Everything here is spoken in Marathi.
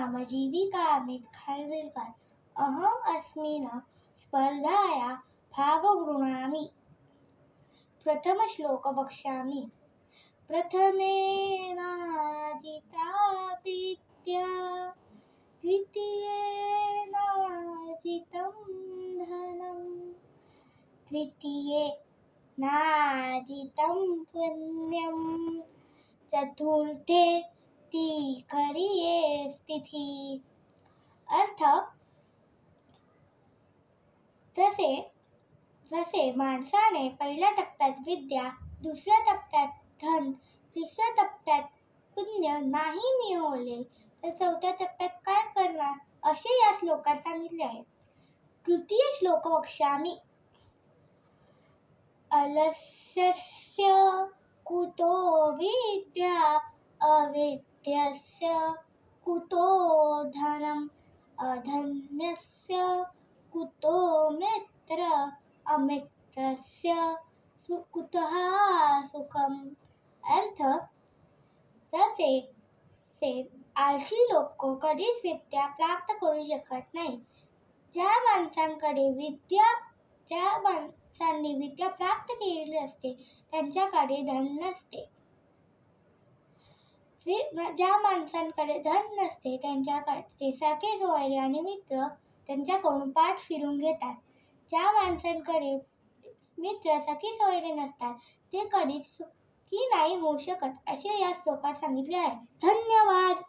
नामजीविकामित् खल्विल्कर् अहम अस्मिन् स्पर्धाया भागगृह्णामि प्रथमश्लोक वक्ष्यामि। प्रथमेन जितापीत्य द्वितीयेन जितं धनं तृतीये नाजितं पुण्यं, चतुर्थे ती खरी येस तिथी. अर्थ जसे जसे माणसाने पहिल्या टप्प्यात विद्या दुसऱ्या टप्प्यात धन तिसऱ्या टप्प्यात पुण्य नाही मिळवले तर चौथ्या टप्प्यात काय करणार? असे या श्लोकात सांगितले आहे. तृतीय श्लोक वक्षामी अलस्य कुतो विद्या अविद्यस्य कुतो धनम्। अधन्यस्य कुतो मित्र। अमित्रस्य सु कुतः सुखम। अर्थ जसे से आळशी लोक कधीच विद्या प्राप्त करू शकत नाही। ज्या माणसांकडे विद्या ज्या माणसांनी विद्या प्राप्त केलेली असते त्यांच्याकडे धन नसते. जे- ज्या माणसांकडे धन नसते त्यांच्याकडचे सखे सोयरे आणि मित्र त्यांच्याकडून पाठ फिरून घेतात. ज्या माणसांकडे मित्र सखी सोयरे नसतात ते कधीच सुखी नाही होऊ शकत असे या श्लोकात सांगितले आहे. धन्यवाद!